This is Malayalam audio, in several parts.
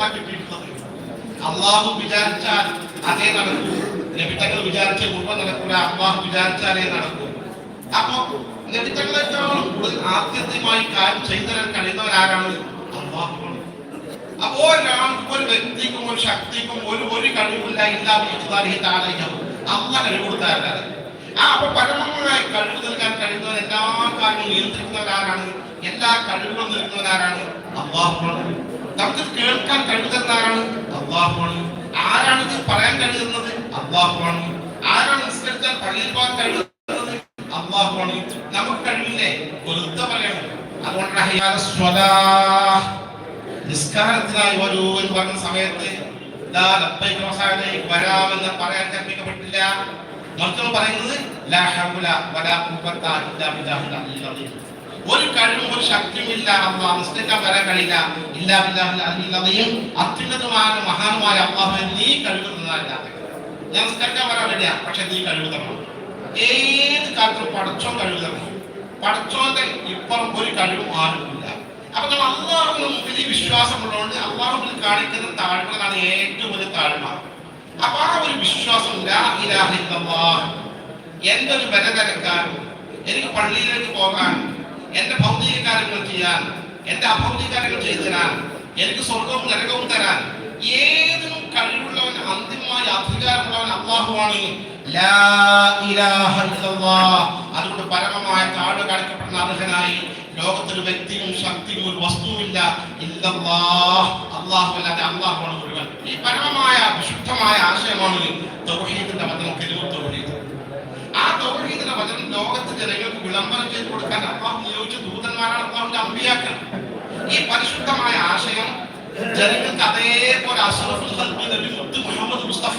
റസൂലുള്ളാഹി കിട്ടിയിട്ടുള്ളത് അള്ളാഹു വിചാരിച്ചാൽ അതേ നടക്കൂ. ലഭിത്തങ്ങൾ വിചാരിച്ച മുമ്പ് നടക്കൂല അള്ളാഹു വിചാരിച്ചാലേ നടക്കൂ. അപ്പൊ ലഭിത്തങ്ങളെക്കാളും കൂടുതൽ ആദ്യത്യമായി കാര്യം ചെയ്തു തരാൻ കഴിയുന്നവരാരാണ് അള്ളാഹുവാണ് അപ്പോ ഒരാൾക്കും ഒരു വ്യക്തിക്കും ഒരു ശക്തിക്കും ഒരു ഒരു കഴിവില്ല ഇല്ലാതെ അമ്മ കഴിവ് കൊടുത്താലാണ് ആ അപ്പൊ പരമമായി കഴിവ് നൽകാൻ കഴിയുന്നവർ എല്ലാ കാര്യങ്ങളും നിയന്ത്രിക്കുന്നവരാരാണ്. എല്ലാ കഴിവുകളും നൽകുന്നവരാരാണ് അള്ളാഹുവാണ് നമുക്ക് കേൾക്കാൻ കഴിവുന്നവരാണ് അള്ളാഹുവാണ് ആരാണ് പറയാൻ കഴിയുന്നത്? അള്ളാഹുവാണ് ആരാണ് നിസ്കരിച്ചാൽ പള്ളിയിൽ പോകാൻ കഴിയുന്നത്? അള്ളാഹുവാണ് നമുക്ക് കഴിവില്ലേ വെറുതെ പറയണം. അതുകൊണ്ടാണ് നിസ്കാരത്തിനായി വരൂ എന്ന് പറഞ്ഞ സമയത്ത് വരാമെന്ന് പറയാൻ കൽപ്പിക്കപ്പെട്ടില്ല. മറ്റൊന്ന് പറയുന്നത് ഒരു കഴിവും ഒരു ശക്തിയുമില്ല അള്ളാഹ്. നിസ്കരിക്കാൻ വരാൻ കഴിയില്ല ഇല്ലാ അലിയിൽ അത്യുന്നതമായ മഹാനുമായ അള്ളാഹു നീ കഴിവ് തന്നതല്ല ഞാൻ നിസ്കരിക്കാൻ വരാൻ കഴിയില്ല പക്ഷെ നീ കഴിവ് തരണം ഏത് കാലത്തും പടച്ചോ കഴിവ് തരണം പടച്ചോന്റെ ഇപ്പുറം ഒരു കഴിവും ആരുമില്ല അപ്പൊ നമ്മൾ അള്ളാഹുവിന് മുമ്പിൽ വിശ്വാസമുള്ളതുകൊണ്ട് അള്ളാഹുവിൽ കാണിക്കുന്ന താഴ്മകളാണ് ഏറ്റവും വലിയ താഴ്മ. അപ്പൊ ആ ഒരു വിശ്വാസം. എന്റെ ഒരു ബലകരക്കാൻ എനിക്ക് പള്ളിയിലേക്ക് പോകാൻ എന്റെ ഭൗതിക കാര്യങ്ങൾ ചെയ്യാൻ എന്റെ അഭൗതിക കാര്യങ്ങൾ ചെയ്തു തരാൻ എനിക്ക് സ്വർഗവും നരകവും തരാൻ ഏതിനും കഴിവുള്ളവൻ അന്തിമമായ അധികാരമുള്ളവൻ അള്ളാഹുവാണ്. അതുകൊണ്ട് പരമമായ താഴെ കാണിക്കപ്പെടുന്ന അർഹനായി ലോകത്തൊരു വ്യക്തിയും ശക്തിയും ഒരു വസ്തുവില്ല അള്ളാഹു അല്ലാതെ അള്ളാഹുവാണ് മുഴുവൻ. ഈ പരമമായ വിശുദ്ധമായ ആശയമാണ് തൗഹീദിന്റെ വചനം തെരുവ് തൗഹീദ്. ആ തൗഹീദിന്റെ വചനം ലോകത്തെ ജനങ്ങൾക്ക് വിളംബരം ചെയ്ത് കൊടുക്കാൻ അള്ളാഹു നിയോഗിച്ച ദൂതന്മാരാണ് അള്ളാഹുവിന്റെ അമ്പിയാക്കൾ. ഈ പരിശുദ്ധമായ ആശയം ജനങ്ങൾക്ക് അതേപോലെ നബി മുഹമ്മദ് മുസ്തഫ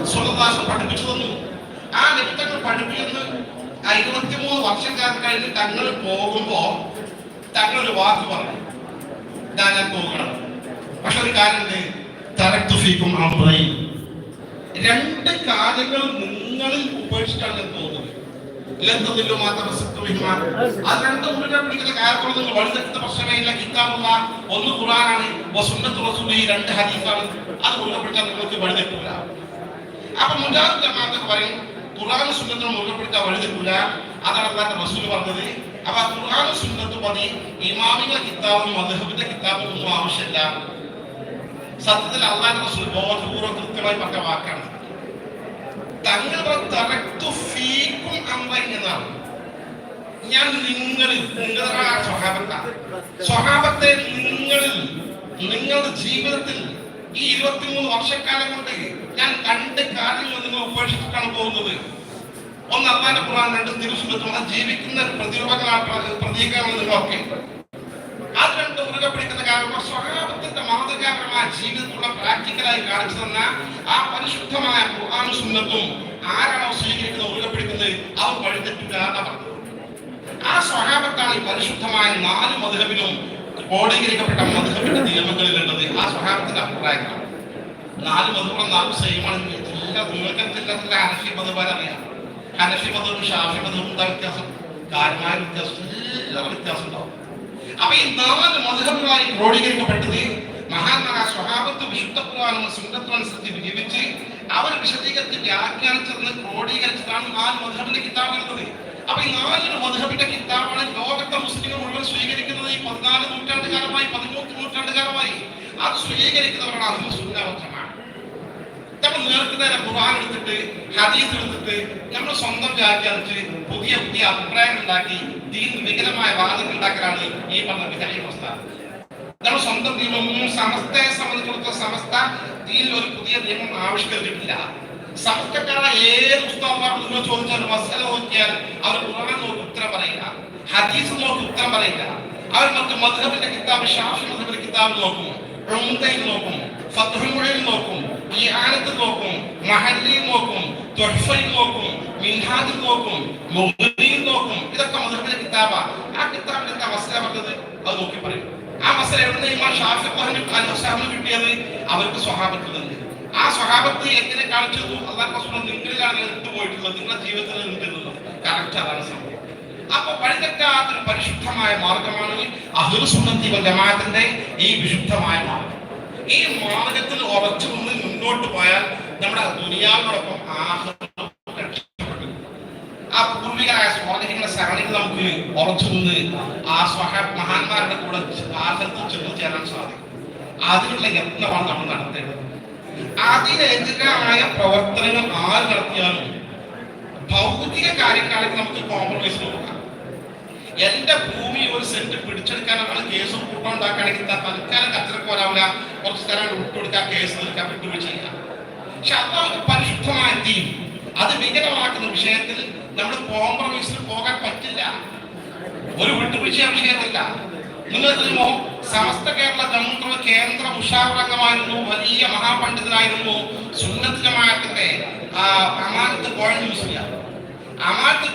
വസല്ലം പഠിപ്പിച്ചു തന്നു. ആ നബിത്തങ്ങൾ പഠിപ്പിക്കുന്ന. ആ ഇരുപത്തിമൂന്ന് വർഷക്കാലം കഴിഞ്ഞ് തങ്ങൾ പോകുമ്പോ തങ്ങൾ വാക്ക് പറഞ്ഞു. ഞാൻ ഞാൻ പോകണം. പക്ഷെ ഒരു കാര്യം തറക്തു ഫീക്കും രണ്ട് കാര്യങ്ങൾ നിങ്ങളിൽ ഉപേക്ഷിച്ചാണ് ഞാൻ പോകുന്നത്. മാത്രം ഒന്ന് രണ്ട് മുജാഹിദ് റസൂൽ കിതാബും ആവശ്യമില്ല. സത്യത്തിൽ അള്ളാഹ് റസൂൽ ബോധപൂർവം കൃത്യമായി വാക്കാണ്. തങ്ങൾ ഫീക്കും അമ്രൈൻ ഞാൻ നിങ്ങളിൽ നിങ്ങളുടെ സ്വഭാവത്ത സ്വഭാവത്തെ നിങ്ങളിൽ നിങ്ങളുടെ ജീവിതത്തിൽ ഈ ഇരുപത്തിമൂന്ന് വർഷക്കാലം കൊണ്ട് ഞാൻ രണ്ട് കാര്യങ്ങൾ നിങ്ങൾ ഉപേക്ഷിച്ചിട്ടാണ് പോകുന്നത്. ഒന്ന് അള്ളാന്റെ ഖുർആൻ രണ്ട് തിരുസുഖത്തും അത് ജീവിക്കുന്ന പ്രതിരോധങ്ങളാണ് പ്രതീകങ്ങൾ നിങ്ങളൊക്കെ. അത് രണ്ട് മുറുകെ പിടിക്കുന്ന കാരണം സ്വഭാവത്തിന്റെ മാതൃകാപരമായ ജീവിതത്തിലുള്ള പ്രാക്ടിക്കലായി കാണിച്ചു തന്ന ആ പരിശുദ്ധമായ ഖുർആാനും സുന്നത്തും ആരാണോ സ്വീകരിക്കുന്നത് മുറുകെ പിടിക്കുന്നത്? അവർ വഴിതെറ്റില്ല ആ സ്വഭാവത്താണ് ഈ പരിശുദ്ധമായ നാല് മധുരവിനും ക്രോഡീകരിക്കപ്പെട്ട മധുരവിന്റെ നിയമങ്ങളിലുള്ളത് ആ സ്വഭാവത്തിന്റെ അഭിപ്രായങ്ങളാണ് നാല് മധുരം നാല് സെയിമാണ് എല്ലാ നിങ്ങൾക്കത്തില്ലാത്ത ഹനഫി മധുബാൻ അറിയാം? ഹനഫി മധുവും ഷാഫി മധുവും എന്താ വ്യത്യാസം? കാര്യമായ വ്യത്യാസം എല്ലാ വ്യത്യാസം ഉണ്ടാവും. അപ്പൊ നാല് മധുരങ്ങളായി ക്രോഡീകരിക്കപ്പെട്ടത് മഹാത്മാ സ്വഭാവത്ത് വിശുദ്ധ ഖുർആാനും സുന്നത്തും അനുസരിച്ച് ജീവിച്ച് അവർ വിശദീകരിച്ച് വ്യാഖ്യാനിച്ചതെന്ന് ക്രോഡീകരിച്ചതാണ് നാല് മധുഹബിന്റെ കിതാബ് എന്നത് അപ്പൊ ഈ നാല് മധുഹബിന്റെ കിതാബാണ് ലോകത്തെ മുസ്ലിങ്ങൾ മുഴുവൻ സ്വീകരിക്കുന്നത് ഈ പതിനാല് നൂറ്റാണ്ടുകാലമായി പതിമൂന്ന് നൂറ്റാണ്ടുകാലമായി. അത് സ്വീകരിക്കുന്നവരാണ് അഹ്ലു സുന്ന വൽ ജമാഅ നമ്മൾ നേർക്ക് നേരെ ഖുർആൻ എടുത്തിട്ട് ഹദീസ് എടുത്തിട്ട് നമ്മൾ സ്വന്തം വ്യാഖ്യാനിച്ച് പുതിയ പുതിയ അഭിപ്രായങ്ങൾ ഉണ്ടാക്കി ദീൻ വികലമായ വാദങ്ങൾ ഉണ്ടാക്കലാണ് ഈ പറഞ്ഞ വിജയ അവസ്ഥ. നമ്മൾ സ്വന്തം നിയമമൊന്നും സമസ്തയെ സംബന്ധിച്ചിടത്തോളം സമസ്ത ദീനിൽ ഒരു പുതിയ നിയമം ആവിഷ്കരിച്ചിട്ടില്ല. സമസ്തക്കാരുടെ ഏത് പുസ്തകമാണ് നിങ്ങൾ ചോദിച്ചാൽ മസല നോക്കിയാൽ അവർ ഖുർആൻ നോക്കി ഉത്തരം പറയില്ല. ഹദീസ് നോക്കി ഉത്തരം പറയില്ല. അവർ മറ്റ് മധുഹബിന്റെ കിതാബ് ഷാഫി മധുഹബിന്റെ കിതാബ് നോക്കും നോക്കും മുഈൻ നോക്കും ഈ ആനത്ത് നോക്കും മഹല്ലിൽ നോക്കും തുഹ്ഫയിൽ നോക്കും മിൻഹാദിൽ നോക്കും മുഗ്നിയിൽ നോക്കും. ഇതൊക്കെ മധുബിന്റെ കിതാബാ. ആ കിതാബിൽ എന്താ മസല പറഞ്ഞത്? അത് നോക്കി പറയും. ആ മസല എവിടെ ഇമാം ഷാഫി പറഞ്ഞു അൽ കിട്ടിയത്? അവർക്ക് സ്വഹാബത്തിൽ നിന്ന്. ആ സ്വഹാബത്ത് എങ്ങനെ കാണിച്ചു അള്ളാഹ് റസൂൽ നിങ്ങളിലാണ് വിട്ടുപോയിട്ടുള്ളത് നിങ്ങളുടെ ജീവിതത്തിൽ നിൽക്കുന്നത് കറക്റ്റ് അതാണ് സംഭവം. അപ്പൊ വഴിതെറ്റാത്തൊരു പരിശുദ്ധമായ മാർഗമാണ് അഹുസുന്നത്തി ജമാഅത്തിന്റെ ഈ വിശുദ്ധമായ മാർഗം. ഈ മാർഗത്തിൽ ഉറച്ചു നിന്ന് മുന്നോട്ട് പോയാൽ നമ്മുടെ ദുനിയാവിനോടൊപ്പം ആ പൂർവികരായ സ്വാധീനങ്ങളെ സരണികൾ നമുക്ക് ഉറച്ചു നിന്ന് ആ സ്വഹ മഹാന്മാരുടെ കൂടെ ആഹ്ലത്തിൽ ചെന്നു ചേരാൻ സാധിക്കും. അതിനുള്ള യത്നമാണ് നമ്മൾ നടത്തേണ്ടത്. അതിനെതിരായ പ്രവർത്തനങ്ങൾ ആര് നടത്തിയാലും ഭൗതിക കാര്യങ്ങളിൽ നമുക്ക് കോംപ്രമൈസ് നോക്കാം. എന്റെ ഭൂമി ഒരു സെന്റ് പിടിച്ചെടുക്കാൻ നമ്മൾ കേസും കൂട്ടം ഉണ്ടാക്കുകയാണെങ്കിൽ തൽക്കാലം അത്ര വരാവില്ല കുറച്ച് സ്ഥലം വിട്ടുകൊടുക്കാൻ കേസ് തീർക്കാൻ വിട്ടുവീഴ്ച ചെയ്യാം പക്ഷെ അതൊക്കെ പരിശുദ്ധമായ തീം അത് വികലമാക്കുന്ന വിഷയത്തിൽ നമ്മൾ കോംപ്രമൈസിൽ പോകാൻ പറ്റില്ല. ഒരു വിട്ടുവീഴ്ച വിഷയത്തില്ല നിങ്ങൾ അറിയുമോ സമസ്ത കേരള ജമുത്ര കേന്ദ്ര ഉഷാവറംഗമായിരുന്നു വലിയ മഹാപണ്ഡിതനായിരുന്നു. സുന്നത്ത് ജമാഅത്തിന്റെ അമാനത്ത് കോഴഞ്ഞ മുസ്ലിം അമാനത്ത്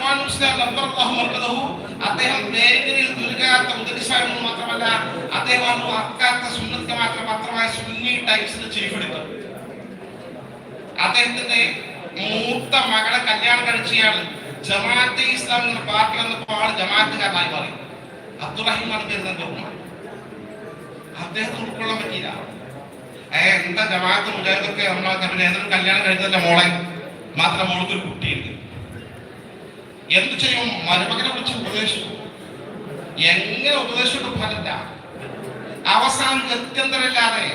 അദ്ദേഹം മേഖലയിൽ ദുർഗാത്ത മുദരിസായിരുന്നു മാത്രമല്ല അദ്ദേഹം അക്കാത്ത സുന്നത്ത് മാത്രം പത്രമായ സുന്നി ടൈംസിന്റെ ചീഫ് അദ്ദേഹത്തിന്റെ മൂത്ത മകളെ കല്യാണം കഴിച്ചയാൾ ജമാഅത്തെ ഇസ്ലാം എന്ന പാർട്ടി വന്നപ്പോൾ ആൾ ജമാഅത്തുകാരനായി മാറി. അബ്ദുറഹിമാണ് പേരുന്ന ഉമ്മ അദ്ദേഹത്തെ ഉൾക്കൊള്ളാൻ പറ്റിയില്ല. എന്താ ജമാഅത്ത് മുജാഹിദൊക്കെ നമ്മളെ കല്യാണം കഴിച്ചതിന്റെ മോളെ? മാത്രം മോൾക്ക് ഒരു കുട്ടിയുണ്ട്. എന്ത് ചെയ്യും? മരുമകനെ വിളിച്ച് ഉപദേശിച്ചു. എങ്ങനെ ഉപദേശിച്ചിട്ട് ഫലമില്ല അവസാനം ഗത്യന്തരമില്ലാതെ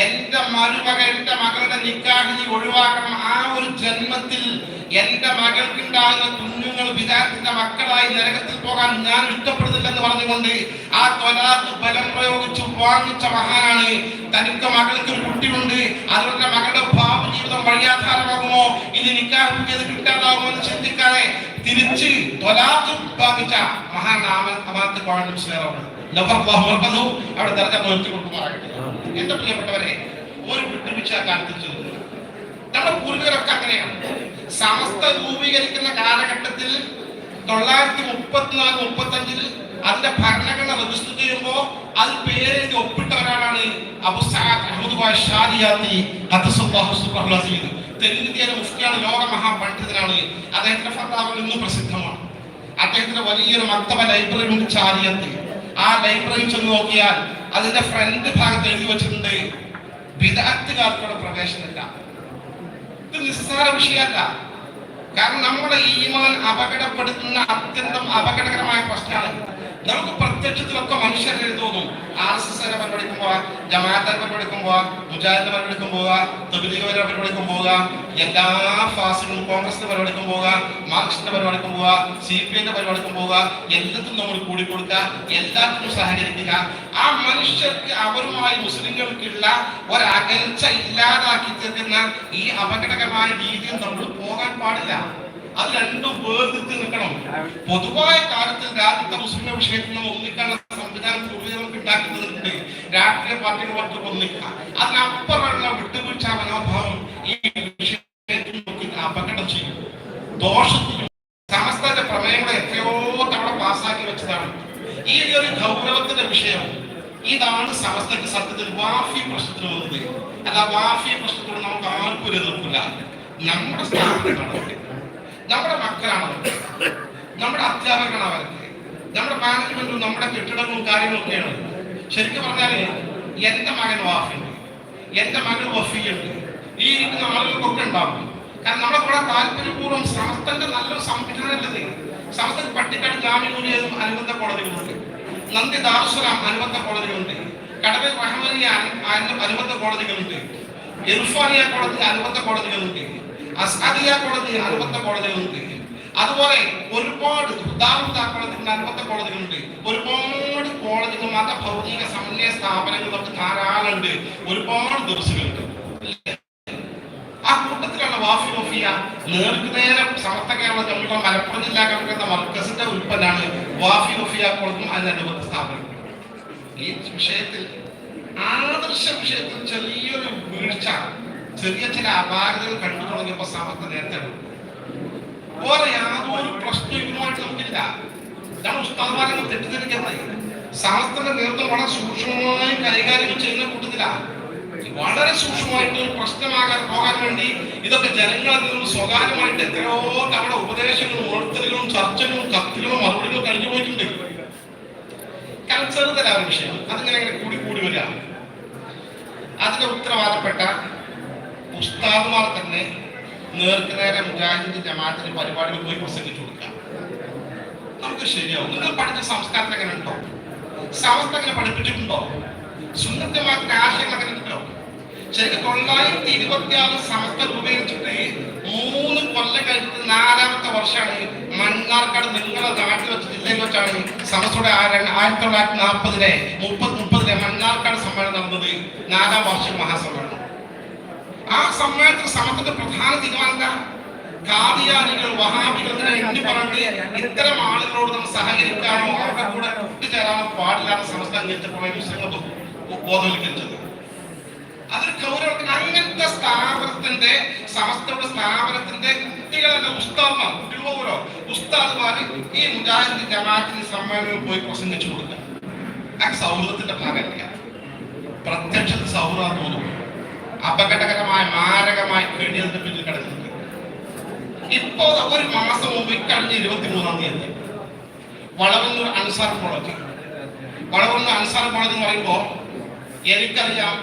എന്റെ മരുമക എന്റെ മകളുടെ നിക്കാഹ് നീ ഒഴിവാക്കണം. ആ ഒരു ജന്മത്തിൽ എന്റെ മകൾക്കുണ്ടാകുന്ന കുഞ്ഞുങ്ങൾ വിചാരത്തിന്റെ മക്കളായി നരകത്തിൽ പോകാൻ ഞാൻ ഇഷ്ടപ്പെടുന്നില്ലെന്ന് പറഞ്ഞുകൊണ്ട് ആ തൊലാത്ത് ബലം പ്രയോഗിച്ച് വാങ്ങിച്ച മഹാനാണ്. തനിക്ക് മകൾക്ക് കുട്ടിയുണ്ട്. അതുകൊണ്ട് മകളുടെ ഭാവി വഴിയാധാരമാകുമോ ഇത് നിക്കാഹ് ചെയ്ത് കിട്ടാതാകുമോ ചിന്തിക്കാതെ തിരിച്ച് തൊലാത്ത് വാങ്ങിച്ച മഹാൻ അമാത്ത് കോഴ അവിടെ ദർജ നോക്കി കൊടുക്കുമാറാകട്ടെ എന്റെ പ്രിയപ്പെട്ടവരെ ഒരു വിട്ടുവീഴ്ച കാലത്തിൽ ചെയ്തു നമ്മുടെ പൂർവികരൊക്കെ അങ്ങനെയാണ്. സമസ്ത രൂപീകരിക്കുന്ന കാലഘട്ടത്തിൽ തൊള്ളായിരത്തി മുപ്പത്തിനാല് മുപ്പത്തി അതിന്റെ ഭരണഘടന രജിസ്റ്റർ ചെയ്യുമ്പോൾ അത് പേരെഴുതി ഒപ്പിട്ട ഒരാളാണ് തെന്നിന്ത്യയിലെ മുഫ്തിയാണ് ലോക മഹാപണ്ഡിതനാണ് അദ്ദേഹത്തിന്റെ ഭർത്താവ് ഇന്നും പ്രസിദ്ധമാണ്. അദ്ദേഹത്തിന്റെ വലിയൊരു മക്തബ ലൈബ്രറി ഉണ്ട് ചാരിയത്ത് ആ ലൈബ്രറി ചെന്ന് നോക്കിയാൽ അതിന്റെ ഫ്രണ്ട് ഭാഗത്ത് എഴുതി വെച്ചിട്ടുണ്ട് വിദഗ്ധകാർക്കുള്ള പ്രവേശനമില്ല. ഇത് നിസ്സാര വിഷയമല്ല. കാരണം നമ്മുടെ ഈമാൻ അപകടപ്പെടുത്തുന്ന അത്യന്തം അപകടകരമായ പ്രശ്നമാണ്. നമുക്ക് പ്രത്യക്ഷത്തിലൊക്കെ മനുഷ്യരെ തോന്നും. ആർ എസ് എസ് പരിപാടിക്കും പോവാ ജമാഅത്തെ പരിപാടിക്കും പോവാ മുജാഹിദിന്റെ പരിപാടിക്കും പോവുക തബിലിഗ പരിപാടിക്കും പോവുക എല്ലാ ഫാസിലും കോൺഗ്രസിന്റെ പരിപാടിക്കും പോവുക മാർക്സിന്റെ പരിപാടിക്കും പോവുക സി പി ഐന്റെ പരിപാടിക്കും പോവുക എല്ലാത്തിനും നമ്മൾ കൂടിക്കൊടുക്കുക എല്ലാത്തിനും സഹകരിക്കുക. ആ മനുഷ്യർക്ക് അവരുമായി മുസ്ലിങ്ങൾക്കുള്ള ഒരകൽച്ച ഇല്ലാതാക്കി തീർക്കുന്ന ഈ അപകടകരമായ രീതിയിൽ നമ്മൾ പോകാൻ പാടില്ല. അത് രണ്ടും വേർതിരിച്ച് നിൽക്കണം. പൊതുവായ കാലത്ത് രാജ്യത്തെ മുസ്ലിം വിഷയത്തിൽ നമ്മൾ ഒന്നിക്കാനുള്ള സംവിധാനം കൂടുതൽ നമുക്ക് ഉണ്ടാക്കുന്നതുണ്ട് രാഷ്ട്രീയ പാർട്ടികൾ പുറത്ത് ഒന്നിക്കുക അതിനപ്പുറമുള്ള വിട്ടുവീഴ്ച മനോഭാവം ഈ വിഷയത്തിൽ നോക്കി അപകടം ചെയ്യും. ദോഷത്തിലും സമസ്തന്റെ പ്രമേയങ്ങളെ എത്രയോ തവണ പാസ്സാക്കി വെച്ചതാണ്. ഈ ഒരു ഗൗരവത്തിന്റെ വിഷയം. ഇതാണ് സമസ്തക്ക് സത്യത്തിൽ വാഫി പ്രശ്നത്തിന് വന്നത്. അല്ല വാഫി പ്രശ്നത്തോട് നമുക്ക് ആർക്കും ഒരു എതിർപ്പില്ല. നമ്മുടെ അവർക്ക്. നമ്മുടെ മക്കളാണ്. നമ്മുടെ അധ്യാപകരാണ് അവർക്ക് നമ്മുടെ മാനേജ്മെന്റും നമ്മുടെ കെട്ടിടങ്ങളും കാര്യങ്ങളും ഒക്കെയാണ്. ശരിക്കും പറഞ്ഞാൽ എന്റെ മകൻ വാഫിണ്ട് എന്റെ മകൻ വഫിയുണ്ട്. ഈ ഇരിക്കുന്ന ആളുകൾക്കൊക്കെ ഉണ്ടാവും. കാരണം നമ്മുടെ കൂടെ താല്പര്യപൂർവം സമസ്തന്റെ നല്ലൊരു സംവിധാനമല്ലത് സമസ്തക്ക് പട്ടിക്കാട് ജാമ്യൂരിയതും അനുബന്ധ കോടതികളുണ്ട് നന്ദി ദാറുസലാം അനുബന്ധ കോടതികളുണ്ട് കടവൽ അനു- അനുബന്ധ കോടതികളുണ്ട് ഇർഫാനിയ കോടതി അനുബന്ധ കോടതികളുണ്ട് അസ്ഹദിയ കോടതി കോടതികളുണ്ട് അതുപോലെ ഒരുപാട് ഉദാഹരണ അനുബന്ധ കോടതികളുണ്ട് ഒരുപാട് കോടതികൾ മത ഭൗതിക സമന്വയ സ്ഥാപനങ്ങൾ നമുക്ക് ധാരാളമുണ്ട്. ഒരുപാട് ദിവസങ്ങളുണ്ട്. ആ കൂട്ടത്തിലുള്ള വാഫി നേർക്കുനേരം കേരള മലപ്പുറം ജില്ലാ മർക്കസിന്റെ ഉൽപ്പന്നമാണ് വാഫി അതിനനുബന്ധ സ്ഥാപനം ഈ വിഷയത്തിൽ ആദർശ വിഷയത്തിൽ ചെറിയൊരു വീഴ്ച ചെറിയ ചില അപാകതകൾ കണ്ടു തുടങ്ങിയപ്പോ സമർത്ഥ നേരത്തെ. വേറെ യാതൊരു പ്രശ്നം ഇതുമായിട്ട് നമുക്കില്ല. ഇതാണ് ഉസ്താദ്മാരങ്ങൾ തെറ്റിദ്ധരിക്കുന്നത് സമസ്തന്റെ നേതൃത്വം വളരെ സൂക്ഷ്മമായി കൈകാര്യം ചെയ്യുന്ന കൂട്ടത്തിലാണ് വളരെ സൂക്ഷ്മമായിട്ട് ഒരു പ്രശ്നമാകാൻ പോകാൻ വേണ്ടി ഇതൊക്കെ ജനങ്ങളിൽ നിന്നും സ്വകാര്യമായിട്ട് എത്രയോ തവണ ഉപദേശങ്ങളും ഓർത്തലുകളും ചർച്ചകളും കത്തുകളും മറുപടികളും കഴിഞ്ഞു പോയിട്ടുണ്ട്. കാരണം ചെറുതല്ല വിഷയം. അതിങ്ങനെ കൂടി കൂടി വരിക. അതിന്റെ ഉത്തരവാദപ്പെട്ട ഉസ്താദുമാർ തന്നെ നേർക്ക് നേരെ മുജാഹിദിന്റെ ജമാഅത്തിന്റെ പരിപാടികൾ പോയി പ്രസംഗിച്ചു കൊടുക്കാം. നമുക്ക് ശരിയാവും. നിങ്ങൾ പഠിച്ച സംസ്കാരത്തിൽ എങ്ങനെ ഉണ്ടോ? സമസ്ത അങ്ങനെ പഠിപ്പിച്ചിട്ടുണ്ടോ? സുന്ദരമാക്കുന്ന ആശയങ്ങൾ അങ്ങനെ ഉണ്ടോ? ശരിക്കും തൊള്ളായിരത്തി ഇരുപത്തി ആറ് സമസ്ത രൂപീകരിച്ചിട്ട് മൂന്ന് കൊല്ലം കഴിഞ്ഞിട്ട് നാലാമത്തെ വർഷമാണ് മണ്ണാർക്കാട് നിങ്ങളുടെ നാട്ടിൽ വെച്ച് ജില്ലയിൽ വെച്ചാണ് സമസ്തയുടെ ആയിരത്തി തൊള്ളായിരത്തി നാൽപ്പതിലെ മുപ്പത് മുപ്പതിലെ മണ്ണാർക്കാട് സമ്മേളനം നടന്നത് നാലാം വർഷം മഹാസമ്മേളനം. ആ സമ്മേളനത്തിൽ സമത്വത്തിന്റെ പ്രധാന തീരുമാനം എന്താ? കാദിയാനികൾ വഹാബികൾ എന്ന് പറഞ്ഞ് ഇത്തരം ആളുകളോട് നമ്മൾ സഹകരിക്കാനോ അവരുടെ കൂടെ കൂട്ടിച്ചേരാനോ പാടില്ലാത്ത സമസ്ത അംഗീകരിച്ചപ്പോൾ മുസ്ലിങ്ങൾ ബോധവൽക്കരിച്ചത്. അതൊരു ഗൗരവത്തിന് അങ്ങനത്തെ സ്ഥാപനത്തിന്റെ സമസ്തയുടെ സ്ഥാപനത്തിന്റെ കുട്ടികളുടെ ഉസ്താദ്മാർ കുട്ടികളോ ഉസ്താദ്മാർ ഈ മുജാഹിദ് ജമാഅത്തിന് സമ്മേളനം പോയി പ്രസംഗിച്ചു കൊടുക്കുക. ആ സൗഹൃദത്തിന്റെ ഭാഗമല്ല. പ്രത്യക്ഷത്തിൽ സൗഹൃദം തോന്നും അപകടകരമായ മാരകമായ കേടിയതിന്റെ പിന്നിൽ കിടക്കുന്നത് ഇപ്പോ ഒരു മാസം മുമ്പ് ഇക്കഴിഞ്ഞ ഇരുപത്തി മൂന്നാം തീയതി വളവന്നൂർ അൻസാർ കോളേജ്. വളവന്നൂർ അൻസാർ കോളേജ് എന്ന് പറയുമ്പോൾ എനിക്കറിയാം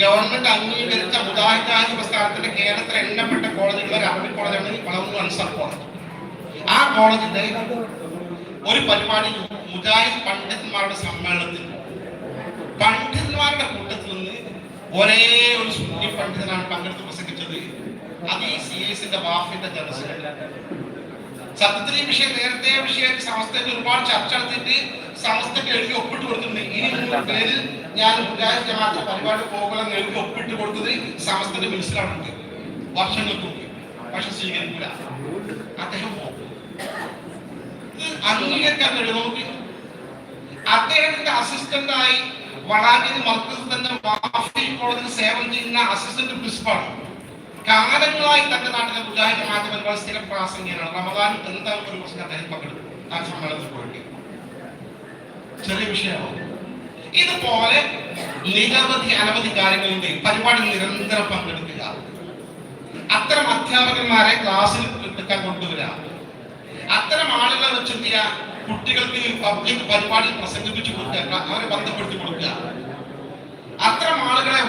ഗവൺമെന്റ് അംഗീകരിച്ച മുദാഹിദാജി പ്രസ്ഥാനത്തിന്റെ കേരളത്തിലെ എണ്ണപ്പെട്ട കോളേജുകൾ ഒരു അറബി കോളേജാണ് വളവന്നൂർ അൻസാർ കോളേജ്. ആ കോളേജിന്റെ ഒരു പരിപാടി മുജാഹിദ് പണ്ഡിതന്മാരുടെ സമ്മേളനത്തിൽ പണ്ഡിതന്മാരുടെ കൂട്ടത്തിൽ നിന്ന് ഒരേ ഒരു സുന്നി പണ്ഡിതനാണ് പങ്കെടുത്ത് പ്രസംഗിച്ചത്. അത് ഈ സി എസിന്റെ വാഫിന്റെ ജനറൽ സത്യത്തിൽ ഈ വിഷയം നേരത്തെ വിഷയം സമസ്തയ്ക്ക് ഒരുപാട് ചർച്ച നടത്തിയിട്ട് സമസ്തയ്ക്ക് എഴുതി ഒപ്പിട്ട് കൊടുത്തിട്ടുണ്ട്. ഇനി മൂന്ന് പേരിൽ ഞാൻ മുജാഹിദ് ജമാഅത്ത് പരിപാടി പോകണം എഴുതി ഒപ്പിട്ട് കൊടുത്തത് സമസ്തയുടെ മനസ്സിലാണുണ്ട് വർഷങ്ങൾക്ക് മുമ്പ്. പക്ഷെ സ്വീകരിക്കില്ല. അദ്ദേഹം അംഗീകരിക്കാൻ കഴിയും നമുക്ക് അദ്ദേഹത്തിന്റെ അസിസ്റ്റന്റായി വളാഞ്ചേരി മർക്കസ് തന്നെ വാഫി കോളേജിൽ സേവനം ചെയ്യുന്ന അസിസ്റ്റന്റ് പ്രിൻസിപ്പാൾ കാലങ്ങളായി തന്റെ നാട്ടിലെ മുജാഹിദ് മാധ്യമങ്ങൾ സ്ഥിരം പ്രാസംഗികനാണ് റമദാൻ എന്താ ഒരു പ്രശ്നം? അദ്ദേഹം പങ്കെടുക്കും ആ സമ്മേളനത്തിൽ പോയിട്ട്. ചെറിയ വിഷയമാണ് ഇതുപോലെ നിരവധി അനവധി കാര്യങ്ങളുണ്ട്. പരിപാടി നിരന്തരം പങ്കെടുക്കുക. അത്തരം അധ്യാപകന്മാരെ ക്ലാസ്സിൽ എടുക്കാൻ കൊണ്ടുവരിക. അത്തരം ആളുകളെ വെച്ചെന്ത് ചെയ്യുക കുട്ടികൾക്ക് പബ്ലിക് പരിപാടി പ്രസംഗിപ്പിച്ചു കൊടുക്കുക അവരെ ബന്ധപ്പെടുത്തി കൊടുക്കുക. അത്തരം ആളുകളെ